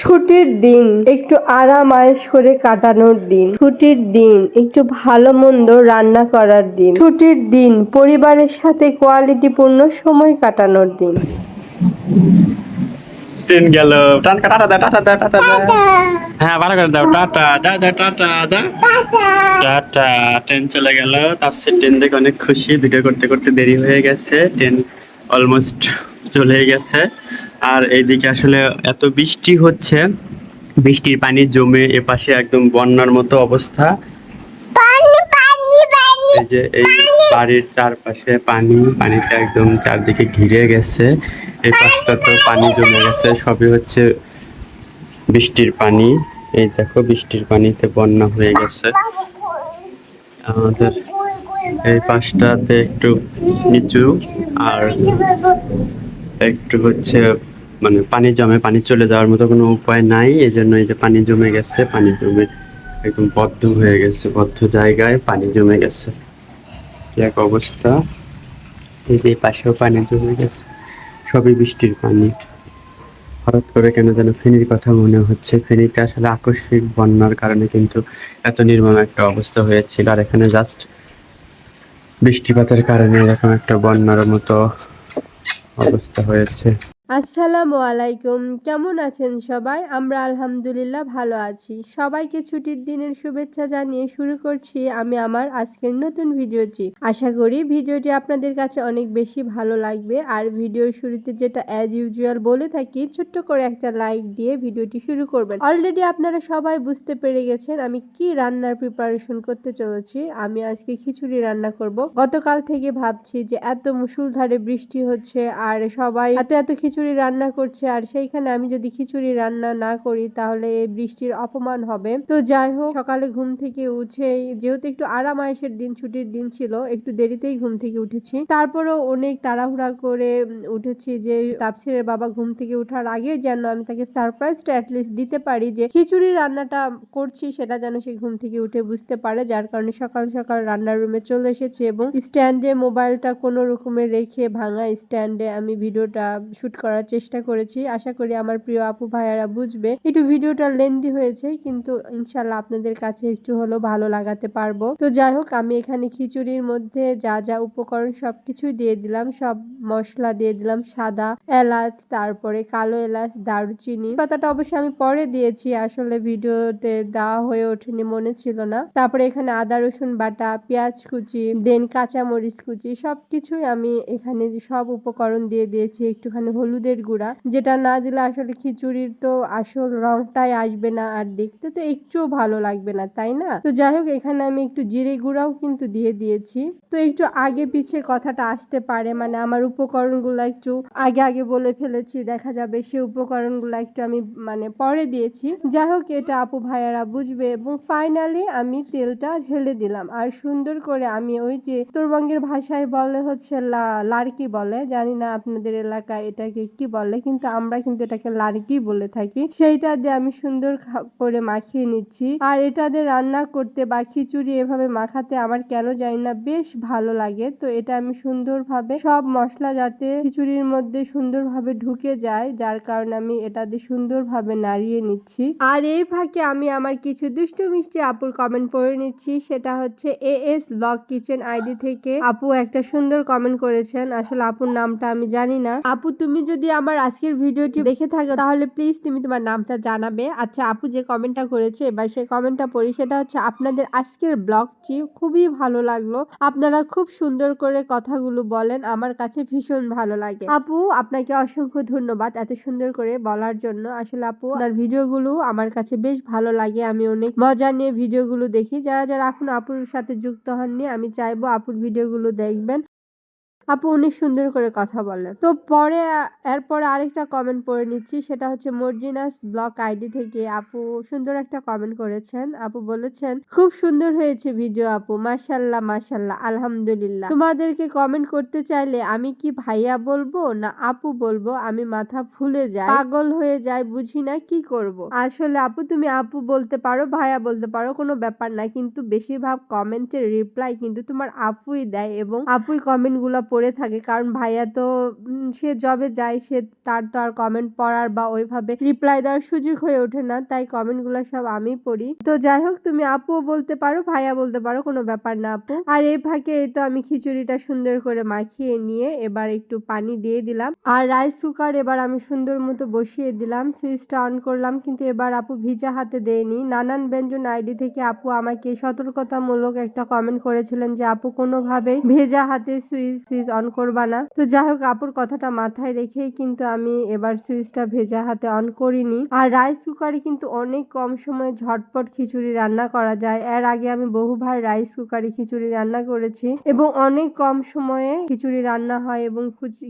ছুটির দিন একটু আরাম আয়েশ করে কাটানোর দিন। ছুটির দিন একটু ভালো মন্দ রান্না করার দিন। ছুটির দিন পরিবারের সাথে কোয়ালিটিপূর্ণ সময় কাটানোর দিন। ট্রেন গেল। টাটা টাটা টাটা হ্যাঁ ভালো করে দাও টাটা। দা দা টাটা। দা টাটা ট্রেন চলে গেল। তাপসে ট্রেন দেখে অনেক খুশি। ভিডিও করতে করতে দেরি হয়ে গেছে। ট্রেন অলমোস্ট চলে গেছে। আর এইদিকে আসলে এত বৃষ্টি হচ্ছে বৃষ্টির পানি জমে এপাশে একদম বন্যার মতো অবস্থা। এই যে এই বাড়ির চারপাশে পানি পানিতে একদম চারদিকে ঘিরে গেছে। এই পাশটা তো পানি জমে গেছে সবই হচ্ছে বৃষ্টির পানি। এই দেখো বৃষ্টির পানিতে বন্যা হয়ে গেছে। আমাদের এই পাশটাতে একটু নিচু আর একটু হচ্ছে মানে পানি জমে পানি চলে যাওয়ার মতো কোনো উপায় নাই এই জন্য এই যে পানি জমে গেছে, পানি জমে একদম বদ্ধ হয়ে গেছে, বদ্ধ জায়গায় পানি জমে গেছে। এক অবস্থা, এই যে পাশেও পানি জমে গেছে, সবই বৃষ্টির পানি। হঠাৎ করে কেন যেন ফেনীর কথা মনে হচ্ছে। ফেনীতে আসলে আকস্মিক বন্যার কারণে কিন্তু এত নির্মম একটা অবস্থা হয়েছিল, আর এখানে জাস্ট বৃষ্টিপাতের কারণে এরকম একটা বন্যার মতো অবস্থা হয়েছে। আসসালামু আলাইকুম। কেমন আছেন সবাই? আমরা আলহামদুলিল্লাহ ভালো আছি। সবাইকে ছুটির দিনের শুভেচ্ছা জানিয়ে শুরু করছি আমি আমার আজকের নতুন ভিডিওটি। আশা করি ভিডিওটি আপনাদের কাছে অনেক বেশি ভালো লাগবে। আর ভিডিওর শুরুতে যেটা অ্যাজ ইউজুয়াল বলে থাকি, ছোট্ট করে একটা লাইক দিয়ে ভিডিওটি শুরু করবেন। অলরেডি আপনারা সবাই বুঝতে পেরে গেছেন আমি কি রান্নার প্রিপারেশন করতে চলেছি। আমি আজকে খিচুড়ি রান্না করব। গতকাল থেকে ভাবছি যে এত মুসুলধারে বৃষ্টি হচ্ছে আর সবাই এত এত খিচুড়ি রান্না করছে, আর সেইখানে আমি যদি খিচুড়ি রান্না না করি তাহলে এই বৃষ্টির অপমান হবে। তো যাই হোক, সকালে ঘুম থেকে উঠে যেহেতু একটু আরাম আয়েসের দিন, ছুটির দিন ছিল, একটু দেরিতেই ঘুম থেকে উঠেছি। তারপরেও অনেক তাড়াহুড়া করে উঠেছি যে, তাপসিরের বাবা ঘুম থেকে ওঠার আগে যেন আমি তাকে সারপ্রাইজটা অ্যাটলিস্ট দিতে পারি যে, খিচুড়ি রান্নাটা করছি সেটা যেন সে ঘুম থেকে উঠে বুঝতে পারে, যার কারণে সকাল সকাল রান্নার রুমে চলে এসেছি এবং স্ট্যান্ডে মোবাইলটা কোনো রকমে রেখে ভাঙা স্ট্যান্ডে আমি ভিডিওটা শুট করার চেষ্টা করেছি। আশা করি আমার প্রিয় আপু, ভাইয়ারা বুঝবে। একটু ভিডিওটা লেন্দি হয়েছে, কিন্তু ইনশাল্লাহ আপনাদের কাছে একটু হলেও ভালো লাগাতে পারব। তো যাই হোক, আমি এখানে খিচুড়ির মধ্যে যা যা উপকরণ সবকিছুই দিয়ে দিলাম। সব মশলা দিয়ে দিলাম, সাদা এলাচ, তারপরে কালো এলাচ, দারুচিনি। পাতাটা অবশ্যই আমি পরে দিয়েছি, আসলে ভিডিওতে দেওয়া হয়ে ওঠেনি, মনে ছিল না। তারপরে এখানে আদা, রসুন বাটা, পেঁয়াজ কুচি, দেন কাঁচা মরিচ কুচি, সবকিছুই আমি এখানে সব উপকরণ দিয়ে দিয়েছি। একটুখানি হলুদের গুঁড়া, যেটা না দিলে আসলে খিচুড়ির তো আসল রংটাই আসবে না আর দেখতে তো একটুও ভালো লাগবে না, তাই না? তো যাই হোক, এখানে আমি একটু জিরে গুঁড়াও কিন্তু দিয়ে দিয়েছি। তো একটু আগে পিছে কথাটা আসতে পারে মানে আমার উপকরণগুলো একটু আগে আগে বলে ফেলেছি, দেখা যাবে সে উপকরণগুলো একটু আমি মানে পরে দিয়েছি। যাই হোক, এটা আপু ভাইয়ারা বুঝবে এবং ফাইনালি আমি তেলটা ঢেলে দিলাম। আর সুন্দর করে আমি ওই যে উত্তরবঙ্গের ভাষায় বলে হচ্ছে লাড়কি বলে, জানি না আপনাদের এলাকায় এটাকে কি বলে, কিন্তু আমরা কিন্তু এটাকে লাড়কি বলে থাকি। সেইটা দিয়ে আমি সুন্দর করে মাখিয়ে নিচ্ছি। আর এটা দিয়ে রান্না করতে বা খিচুড়ি এভাবে মাখাতে আমার কেন জানি না বেশ ভালো লাগে। তো এটা আমি সুন্দরভাবে সব মশলা যাতে খিচুড়ির মধ্যে সুন্দরভাবে ঢুকে যায়, যার কারণে আমি এটা দিয়ে সুন্দরভাবে নাড়িয়ে নিচ্ছি। আর এই ফাঁকে আমি আমার কিছু দুষ্টু মিষ্টি আপুর কমেন্ট পড়ে নিচ্ছি। সেটা হচ্ছে A S blog kitchen ID থেকে আপু একটা সুন্দর কমেন্ট করেছেন। আসলে আপুর নামটা আমি জানি না। আপু, তুমি যদি আমার আজকের ভিডিওটি দেখে থাকো, তাহলে প্লিজ তুমি তোমার নামটা জানাবে। আচ্ছা আপু যে কমেন্টটা করেছে, এবার সেই কমেন্টটা পড়ি, সেটা হচ্ছে আপনাদের আজকের ব্লগটি খুবই ভালো লাগল। আপনারা খুব সুন্দর করে কথাগুলো বলেন, আমার কাছে ভীষণ ভালো লাগে। আপু, আপনাকে অসংখ্য ধন্যবাদ এত সুন্দর করে বলার জন্য। আসলে আপু, আপনার ভিডিওগুলো আমার কাছে বেশ ভালো লাগে, আমি অনেক মজা নিয়ে ভিডিওগুলো দেখি। যারা যারা এখন আপুর সাথে যুক্ত হননি, আমি চাইব আপুর ভিডিওগুলো দেখবেন। আপু অনেক সুন্দর করে কথা বলে তো পরে, এরপরে আরেকটা কমেন্ট পড়ে নিচ্ছি, সেটা হচ্ছে মর্জিনাস ব্লগ আইডি থেকে আপু সুন্দর একটা কমেন্ট করেছেন। আপু বলেছেন, খুব সুন্দর হয়েছে ভিডিও আপু মাশাল্লাহ মাশাল্লাহ আলহামদুলিল্লাহ। তোমাদেরকে কমেন্ট করতে চাইলে আমি কি ভাইয়া বলব না আপু বলব? আমি মাথা ফুলে যাই। পাগল হয়ে যাই, বুঝি না কি করব। আসলে আপু, তুমি আপু বলতে পারো, ভাইয়া বলতে পারো, কোনো ব্যাপার না। কিন্তু বেশিরভাগ কমেন্টের রিপ্লাই কিন্তু তোমার আপুই দেয় এবং আপুই কমেন্টগুলা করে থাকে। কারণ ভাইয়া তো সে জবে যায়, সে তার তো আর কমেন্ট পড়ার বা ওইভাবে রিপ্লাই দেওয়ার সুযোগ হয়ে ওঠে না, তাই কমেন্টগুলো সব আমি পড়ি। তো যাই হোক, তুমি আপুও বলতে পারো, ভাইয়া বলতে পারো, কোনো ব্যাপার না আপু। আর এই ফাঁকে এই তো আমি খিচুড়িটা সুন্দর করে মাখিয়ে নিয়ে এবার একটু পানি দিয়ে দিলাম। আর রাইস কুকার এবার আমি সুন্দর মতো বসিয়ে দিলাম সুইচটা অন করলাম, কিন্তু এবার আপু ভিজা হাতে দেয়নি। নানান ব্যঞ্জন আইডি থেকে আপু আমাকে সতর্কতামূলক একটা কমেন্ট করেছিলেন যে, আপু কোনোভাবে ভেজা হাতে সুইচ সুইচ অন করবা না। তো যাই হোক আপুর কথাটা মাথায় রেখেই কিন্তু আমি এবার সুইচটা ভেজা হাতে অন করিনি। আর রাইস কুকারে কিন্তু অনেক কম সময়ে ঝটপট খিচুড়ি রান্না করা যায়। এর আগে আমি বহুবার রাইস কুকারে খিচুড়ি রান্না করেছি এবং অনেক কম সময়ে খিচুড়ি রান্না হয় এবং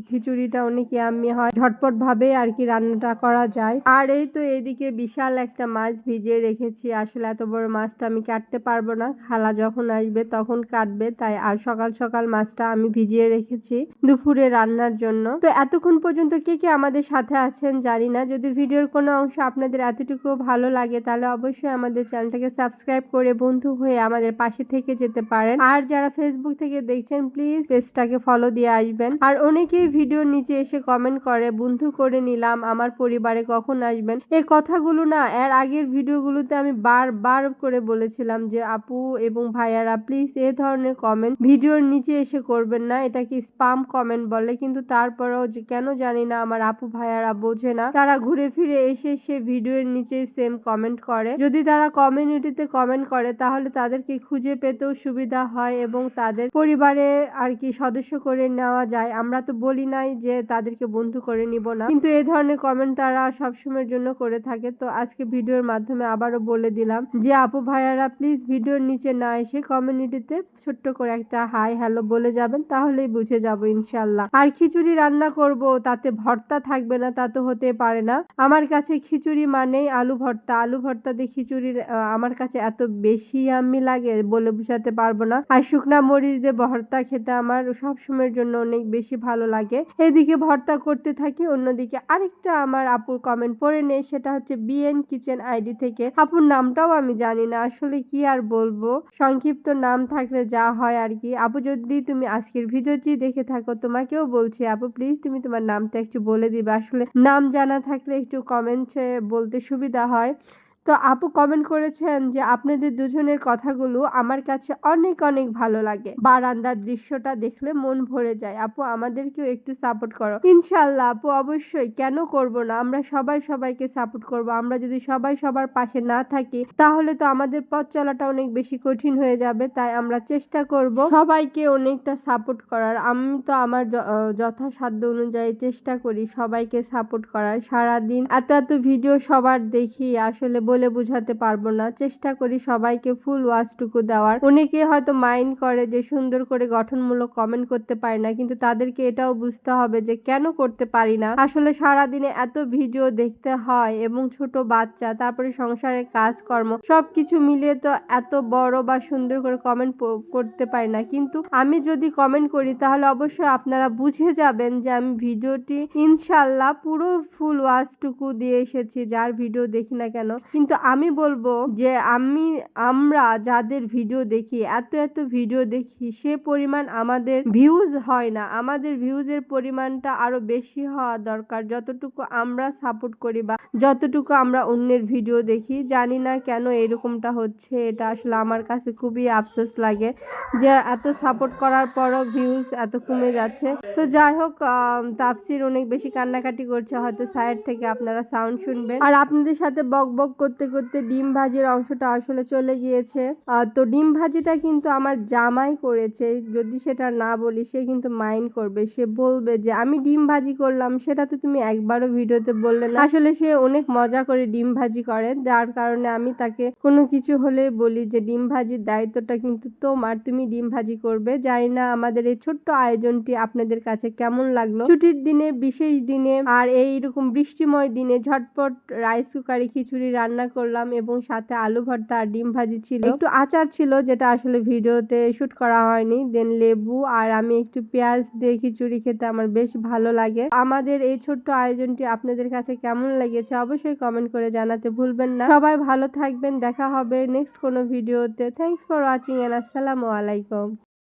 খিচুড়িটা অনেক ইয়াম্মি হয়। ঝটপট ভাবে আর কি রান্নাটা করা যায়। আর এই তো এদিকে বিশাল একটা মাছ ভিজিয়ে রেখেছি। আসলে এত বড় মাছটা আমি কাটতে পারব না। খালা যখন আসবে তখন কাটবে। তাই আর সকাল সকাল মাছটা আমি ভিজিয়ে রেখেছি দুপুরে রান্নার জন্য। তো এতক্ষণ পর্যন্ত কে কে আমাদের সাথে আছেন জানি না। যদি ভিডিওর কোনো অংশ আপনাদের এতটুকু ভালো লাগে, তাহলে অবশ্যই আমাদের চ্যানেলটাকে সাবস্ক্রাইব করে বন্ধু হয়ে আমাদের পাশে থেকে যেতে পারেন। আর যারা ফেসবুক থেকে দেখছেন প্লিজ পেজটাকে ফলো দিয়ে আসবেন। আর অনেকেই ভিডিওর নিচে এসে কমেন্ট করে, বন্ধু করে নিলাম, আমার পরিবারে কখন আসবেন? এই কথাগুলো না, এর আগের ভিডিওগুলোতে আমি বারবার করে বলেছিলাম যে, আপু এবং ভাইয়ারা প্লিজ এ ধরনের কমেন্ট ভিডিওর নিচে এসে করবেন না এটাকে স্পাম কমেন্ট বলে। কিন্তু তারপরেও যে কেন জানি না আমার আপু ভাইয়ারা বোঝে না। তারা ঘুরে ফিরে এসে সে ভিডিওর নিচে সেম কমেন্ট করে। যদি তারা কমিউনিটিতে কমেন্ট করে, তাহলে তাদেরকে খুঁজে পেতেও সুবিধা হয় এবং তাদের পরিবারে আর কি সদস্য করে নেওয়া যায়। আমরা তো বলি নাই যে তাদেরকে বন্ধু করে নিব না। কিন্তু এই ধরনের কমেন্ট তারা সবসময়ের জন্য করে থাকে। তো আজকে ভিডিওর মাধ্যমে আবারও বলে দিলাম যে, আপু ভাইয়ারা প্লিজ ভিডিওর নিচে না এসে কমিউনিটিতে ছোট্ট করে একটা হাই হ্যালো বলে যাবেন। তাহলেই বুঝে যাব ইনশাল্লাহ। আর খিচুড়ি রান্না করব, তাতে ভর্তা থাকবে না, তা তো হতে পারে না। আমার কাছে খিচুড়ি মানেই আলু ভর্তা। আলু ভর্তা দিয়ে খিচুড়ির আমার কাছে এত বেশি আমি লাগে বলে বুঝাতে পারব না। আর শুকনা মরিচ দিয়ে ভর্তা খেতে আমার সব সময়ের জন্য অনেক বেশি ভালো লাগে। এদিকে ভর্তা করতে থাকি, অন্যদিকে আরেকটা আমার আপুর কমেন্ট পড়ে নেই সেটা হচ্ছে বিএন কিচেন আইডি থেকে। আপুর নামটাও আমি জানি না, আসলে কি আর বলব? সংক্ষিপ্ত নাম থাকলে যা হয় আর কি। আপু যদি তুমি আজকের ভিডিওটি দেখে থাকো, তোমাকেও বলছি, আপু প্লিজ তুমি তোমার নামটা একটু বলে দিবে। আসলে নাম জানা থাকলে একটু কমেন্টে বলতে সুবিধা হয়। তো আপু কমেন্ট করেছেন যে, আপনাদের দুজনের কথাগুলো আমার কাছে অনেক অনেক ভালো লাগে। বারান্দার দৃশ্যটা দেখলে মন ভরে যায়। আপু, আমাদেরকেও একটু সাপোর্ট করো। ইনশাল্লাহ আপু, অবশ্যই। কেন করব না? আমরা সবাই সবাইকে সাপোর্ট করব। আমরা যদি সবাই সবার পাশে না থাকি, তাহলে তো আমাদের পথ চলাটা অনেক বেশি কঠিন হয়ে যাবে। তাই আমরা চেষ্টা করব সবাইকে অনেকটা সাপোর্ট করার। আমি তো আমার যথাসাধ্য অনুযায়ী চেষ্টা করি সবাইকে সাপোর্ট করার। সারাদিন এত এত ভিডিও সবার দেখি। আসলে বলে বোঝাতে পারব না। চেষ্টা করি সবাইকে ফুল ওয়াচটুকু দেওয়ার। অনেকে হয়তো মাইন্ড করে যে সুন্দর করে গঠনমূলক কমেন্ট করতে পারি না, কিন্তু তাদেরকে এটাও বুঝতে হবে যে কেন করতে পারি না। আসলে সারাদিনে এত ভিডিও দেখতে হয় এবং ছোট বাচ্চা, তারপরে সংসারের কাজকর্ম, সবকিছু মিলিয়ে তো এত বড় বা সুন্দর করে কমেন্ট করতে পারি না। কিন্তু আমি যদি কমেন্ট করি, তাহলে অবশ্যই আপনারা বুঝে যাবেন যে আমি ভিডিওটি ইনশাল্লাহ পুরো ফুল ওয়াচটুকু দিয়ে এসেছি, যার ভিডিও দেখি না কেন। কিন্তু আমি বলব যে আমি, আমরা যাদের ভিডিও দেখি, এত এত ভিডিও দেখি, সে পরিমাণ আমাদের ভিউজ হয় না। আমাদের ভিউজের পরিমাণটা আরও বেশি হওয়া দরকার। যতটুকু আমরা সাপোর্ট করি বা যতটুকু আমরা অন্যের ভিডিও দেখি, জানি না কেন এরকমটা হচ্ছে। এটা আসলে আমার কাছে খুবই আফসোস লাগে যে এত সাপোর্ট করার পরও ভিউজ এত কমে যাচ্ছে। তো যাই হোক তাপসির অনেক বেশি কান্নাকাটি করছে। হয়তো সাইড থেকে আপনারা সাউন্ড শুনবেন। আর আপনাদের সাথে বক বক করতে করতে ডিম ভাজির অংশটা আসলে চলে গিয়েছে। তো ডিম ভাজিটা কিন্তু আমার জামাই করেছে। যদি সেটা না বলি, সে কিন্তু মাইন্ড করবে। সে বলবে যে, আমি ডিম ভাজি করলাম, সেটা তো তুমি একবারও ভিডিওতে বললে না। আসলে সে অনেক মজা করে ডিম ভাজি করে। যার কারণে আমি তাকে কোনো কিছু হলে বলি যে, ডিম ভাজির দায়িত্বটা কিন্তু তোমার, তুমি ডিম ভাজি করবে। জানি না আমাদের এই ছোট্ট আয়োজনটি আপনাদের কাছে কেমন লাগল। ছুটির দিনে, বিশেষ দিনে, আর এইরকম বৃষ্টিময় দিনে ঝটপট রাইস কুকারে খিচুড়ি রান্না করলাম এবং সাথে আলু ভর্তা আর ডিম ভাজি ছিল। একটু আচার ছিল যেটা আসলে ভিডিওতে শুট করা হয়নি। দেন লেবু আর আমি একটু পেঁয়াজ দিয়ে খিচুড়ি খেতে আমার বেশ ভালো লাগে। আমাদের এই ছোট্ট আয়োজনটি আপনাদের কাছে কেমন লেগেছে অবশ্যই কমেন্ট করে জানাতে ভুলবেন না। সবাই ভালো থাকবেন। দেখা হবে নেক্সট কোনো ভিডিওতে। থ্যাংকস ফর ওয়াচিং এন্ড আসসালামু আলাইকুম